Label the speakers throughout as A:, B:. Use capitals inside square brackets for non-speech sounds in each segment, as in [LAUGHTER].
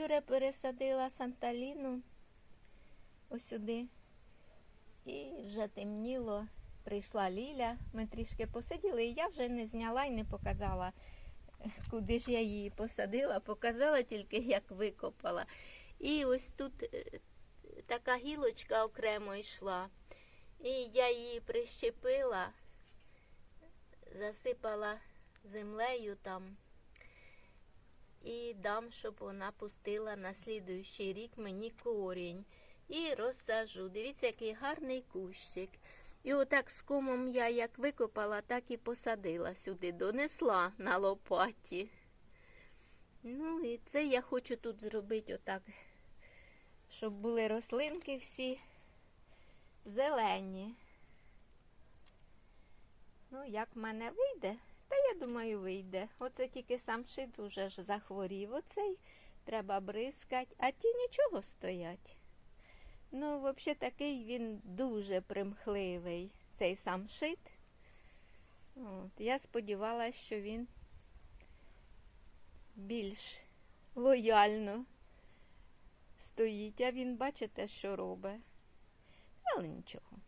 A: вчора пересадила Санталіну ось сюди. І вже темніло. Прийшла Ліля, ми трішки посиділи, і я вже не зняла і не показала, куди ж я її посадила. Показала тільки, як викопала. І ось тут е, така гілочка окремо йшла. І я її прищепила, засипала землею там і дам, щоб вона пустила на слідуючий рік мені корінь. І розсажу. Дивіться, який гарний кущик. І отак з комом я як викопала, так і посадила сюди, донесла на лопаті. Ну і це я хочу тут зробити отак, щоб були рослинки всі зелені. Ну, як в мене вийде, та я думаю, вийде. Оце тільки сам шит уже ж захворів. Оцей треба бризкати, а ті нічого стоять. Ну, взагалі такий він дуже примхливий, цей сам шит. От. Я сподівалася, що він більш лояльно стоїть, а він бачите, що робить. Але нічого.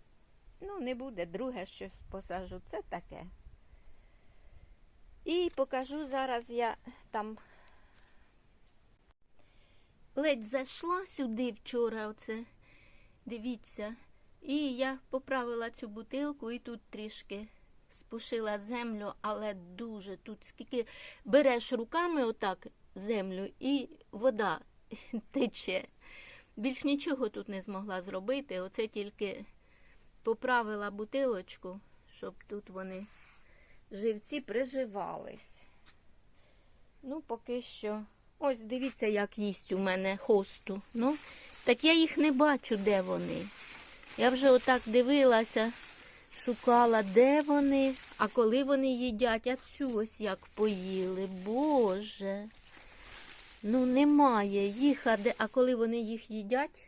A: Ну, не буде, друге щось посажу, це таке. І покажу зараз я там ледь зайшла сюди вчора, оце, дивіться, і я поправила цю бутилку і тут трішки спушила землю, але дуже тут скільки береш руками отак землю і вода [LAUGHS] тече. Більш нічого тут не змогла зробити. Оце тільки поправила бутилочку, щоб тут вони живці приживались. Ну, поки що. Ось дивіться, як їсть у мене хосту. Ну, так я їх не бачу, де вони. Я вже отак дивилася, шукала, де вони, а коли вони їдять, а цю ось як поїли. Боже. Ну, немає їх, а, де, а коли вони їх їдять,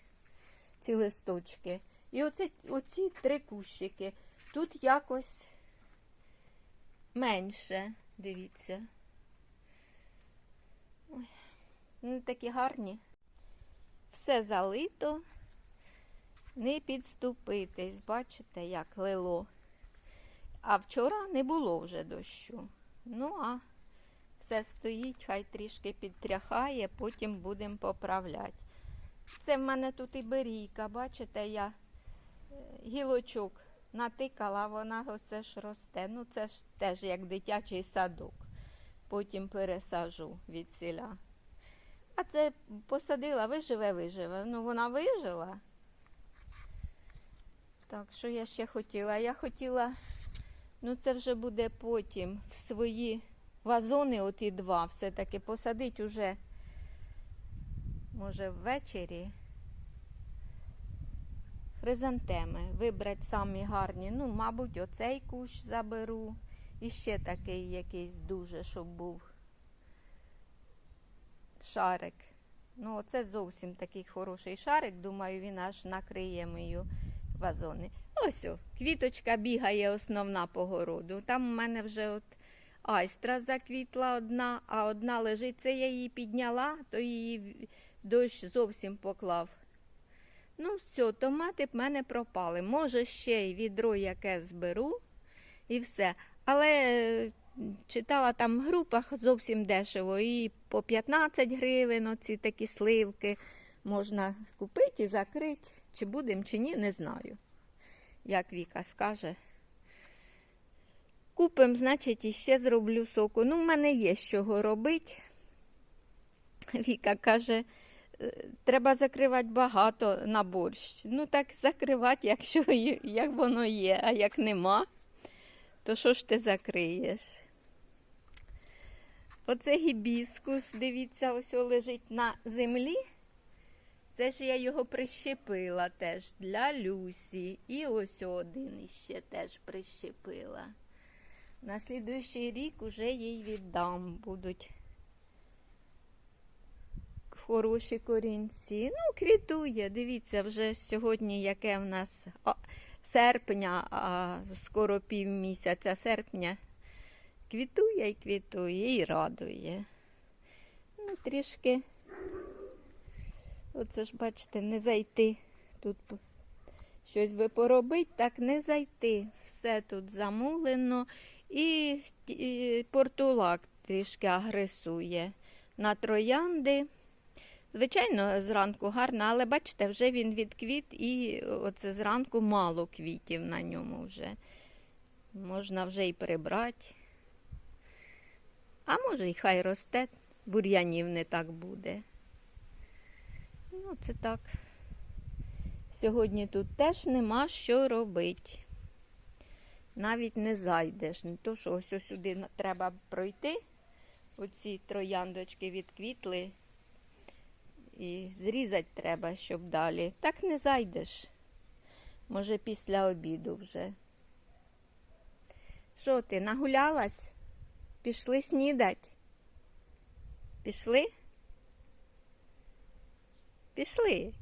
A: ці листочки. І оце, оці три кущики. Тут якось менше, дивіться. Ой, такі гарні. Все залито, не підступитись, бачите, як лило. А вчора не було вже дощу. Ну, а все стоїть, хай трішки підтряхає, потім будемо поправляти. Це в мене тут і берійка, бачите, я е, гілочок натикала, вона оце ж росте. Ну, це ж теж як дитячий садок. Потім пересажу від селя. А це посадила, виживе, виживе. Ну, вона вижила. Так, що я ще хотіла? Я хотіла, ну це вже буде потім в свої вазони, оті два, все-таки посадити уже, може, ввечері хризантеми. Вибрати самі гарні. Ну, мабуть, оцей кущ заберу. І ще такий якийсь дуже, щоб був шарик. Ну, оце зовсім такий хороший шарик. Думаю, він аж накриє мою вазони. Ось о, квіточка бігає основна по городу. Там у мене вже от айстра заквітла одна, а одна лежить. Це я її підняла, то її дощ зовсім поклав. Ну, все, томати в мене пропали. Може, ще й відро яке зберу і все. Але е, читала там в групах зовсім дешево. І по 15 гривень оці такі сливки можна купити і закрити. Чи будемо, чи ні, не знаю. Як Віка скаже. Купим, значить, іще зроблю соку. Ну, в мене є з чого робити. Віка каже, «Е, треба закривати багато на борщ. Ну, так закривати, якщо як воно є, а як нема, то що ж ти закриєш? Оце гібіскус, дивіться, ось лежить на землі. Це ж я його прищепила теж для Люсі. І ось один іще теж прищепила. На слідуючий рік уже їй віддам будуть хороші корінці. Ну, квітує. Дивіться, вже сьогодні яке в нас а, серпня, а скоро півмісяця серпня. Квітує і квітує і радує. Ну, трішки Оце ж, бачите, не зайти. Тут щось би поробити, так не зайти. Все тут замулено. І, і портулак трішки агресує на троянди. Звичайно, зранку гарно, але бачите, вже він відквіт і оце зранку мало квітів на ньому вже. Можна вже і прибрати. А може, і хай росте, бур'янів не так буде. Ну, це так. Сьогодні тут теж нема що робити. Навіть не зайдеш. Не то, що ось сюди треба пройти. Оці трояндочки відквітли. І зрізати треба, щоб далі. Так не зайдеш. Може, після обіду вже. Що ти, нагулялась? Пішли снідать? Пішли? Пішли.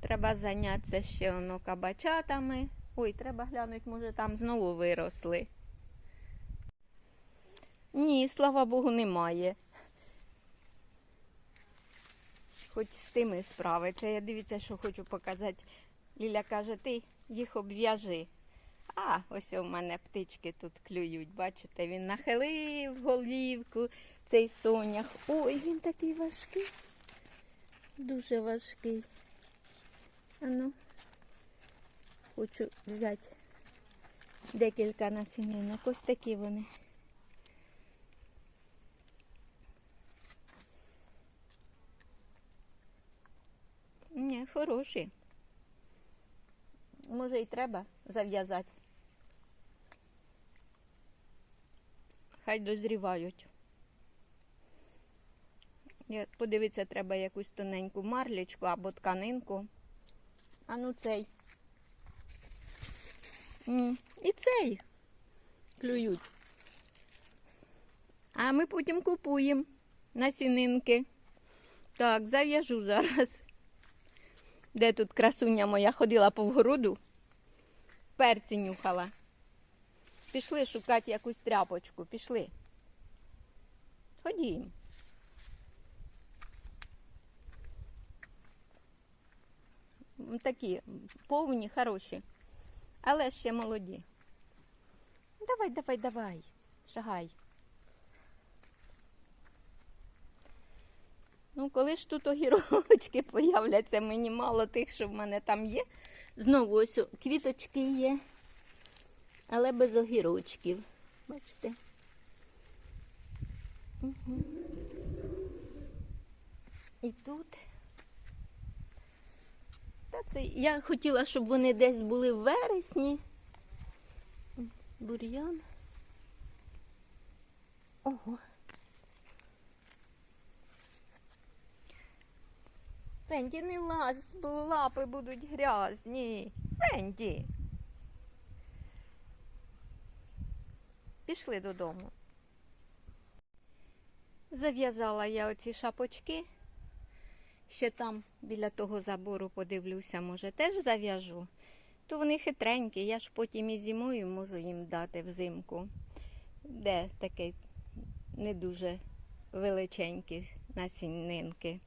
A: Треба зайнятися ще воно кабачатами. Ой, треба глянути, може там знову виросли. Ні, слава Богу, немає. Хоч з тими справиться. Я дивіться, що хочу показати. Ліля каже, ти їх обв'яжи. А, ось у мене птички тут клюють. Бачите, він нахилив голівку, цей сонях. Ой, він такий важкий. Дуже важкий. Ану, хочу взяти декілька насінинок. Ось такі вони. Ні, хороші. Може, і треба зав'язати. Хай дозрівають. Подивитися, треба якусь тоненьку марлечку або тканинку. А ну цей. І цей клюють. А ми потім купуємо насінинки. Так, зав'яжу зараз. Де тут красуня моя ходила по вгороду, перці нюхала. Пішли шукати якусь тряпочку, пішли. Ходім. Такі повні, хороші, але ще молоді. Давай, давай, давай, шагай. Ну, коли ж тут огірочки [LAUGHS] появляться, мені мало тих, що в мене там є. Знову ось квіточки є, але без огірочків. Бачите? Угу. І тут. Та це я хотіла, щоб вони десь були в вересні. Бур'ян. Ого. Фенді, не лазь, бо лапи будуть грязні. Фенді. Пішли додому. Зав'язала я оці шапочки. Ще там біля того забору подивлюся, може, теж зав'яжу. То вони хитренькі, я ж потім і зимою можу їм дати взимку. Де таке не дуже величенькі насінинки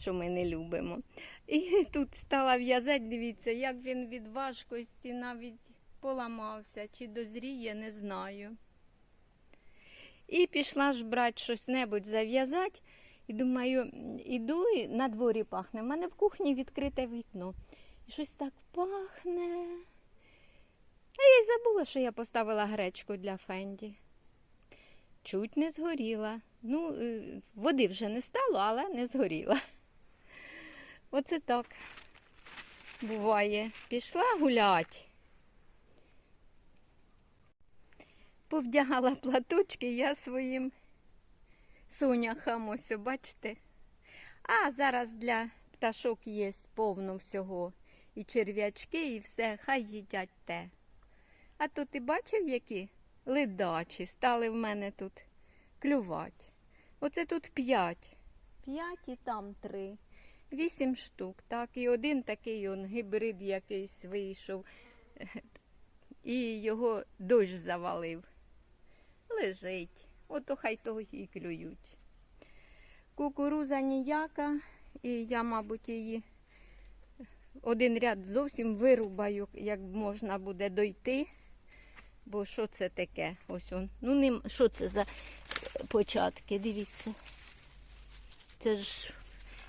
A: що ми не любимо. І [LAUGHS] тут стала в'язати, дивіться, як він від важкості навіть поламався, чи дозріє, не знаю. І пішла ж брати щось небудь зав'язати. І думаю, іду і на дворі пахне. У мене в кухні відкрите вікно. І щось так пахне. А я й забула, що я поставила гречку для Фенді. Чуть не згоріла. Ну, е, води вже не стало, але не згоріла. Оце так буває. Пішла гулять. Повдягала платочки я своїм соняхам, ось, бачите. А зараз для пташок є повно всього. І черв'ячки, і все, хай їдять те. А тут ти бачив, які ледачі стали в мене тут клювати. Оце тут п'ять. П'ять і там три. Вісім штук, так. І один такий он гібрид якийсь вийшов. І його дощ завалив. Лежить. Ото хай того і клюють. Кукуруза ніяка, і я, мабуть, її один ряд зовсім вирубаю, як можна буде дойти. Бо що це таке? Ось он. Ну, ним, що це за початки? Дивіться. Це ж,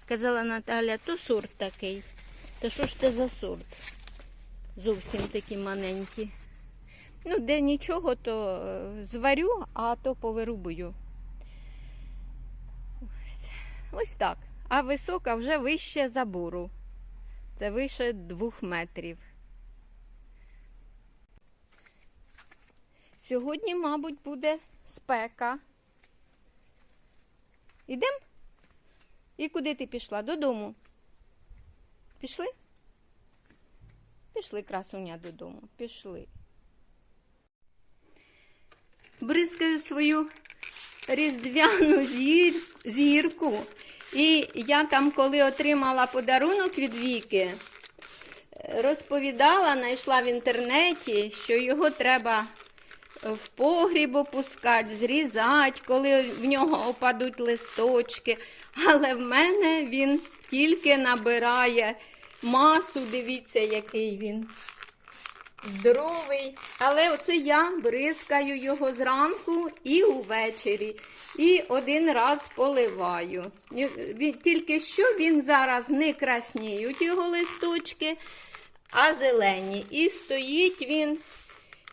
A: казала Наталя, то сорт такий. Та що ж це за сорт? Зовсім такі маленькі. Ну, де нічого, то е, зварю, а то повирубую. Ось, ось так. А висока вже вище забору. Це вище двох метрів. Сьогодні, мабуть, буде спека. Ідем? І куди ти пішла? Додому. Пішли? Пішли, красуня, додому. Пішли. Бризкаю свою різдвяну зір... зірку. І я там, коли отримала подарунок від Віки, розповідала, знайшла в інтернеті, що його треба в погріб опускати, зрізати, коли в нього опадуть листочки. Але в мене він тільки набирає масу. Дивіться, який він здоровий. Але оце я бризкаю його зранку і увечері. І один раз поливаю. Тільки що він зараз не красніють його листочки, а зелені. І стоїть він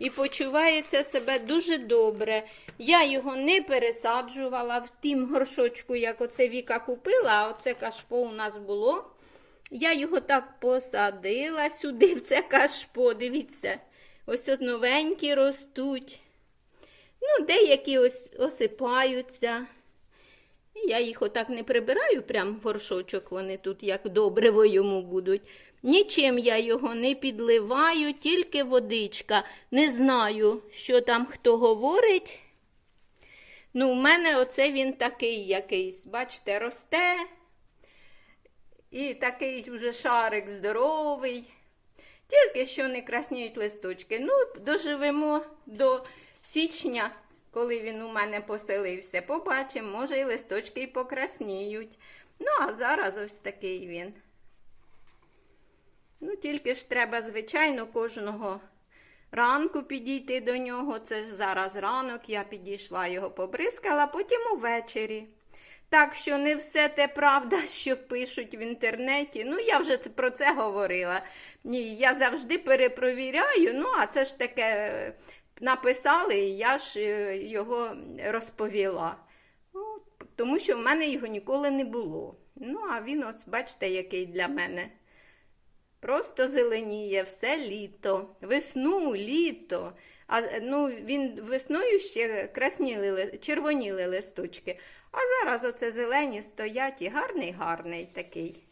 A: і почувається себе дуже добре. Я його не пересаджувала в тім горшочку, як оце Віка купила, а оце кашпо у нас було. Я його так посадила сюди, в це кашпо. Дивіться, ось от новенькі ростуть. Ну, деякі ось осипаються. Я їх отак не прибираю, прям горшочок, вони тут як добриво йому будуть. Нічим я його не підливаю, тільки водичка. Не знаю, що там хто говорить. Ну, в мене оце він такий якийсь, бачите, росте. І такий вже шарик здоровий. Тільки що не красніють листочки. Ну, доживемо до січня, коли він у мене поселився. Побачимо, може і листочки і покрасніють. Ну, а зараз ось такий він. Ну, тільки ж треба, звичайно, кожного ранку підійти до нього. Це ж зараз ранок, я підійшла, його побризкала, потім увечері. Так що не все те правда, [LAUGHS] що пишуть в інтернеті. Ну, я вже про це говорила. Ні, я завжди перепровіряю, ну, а це ж таке написали, і я ж е, його розповіла. Ну, тому що в мене його ніколи не було. Ну, а він, ось, бачите, який для мене. Просто зеленіє все літо, весну, літо. А ну, він весною ще красніли, червоніли листочки. А зараз оце зелені стоять і гарний, гарний такий.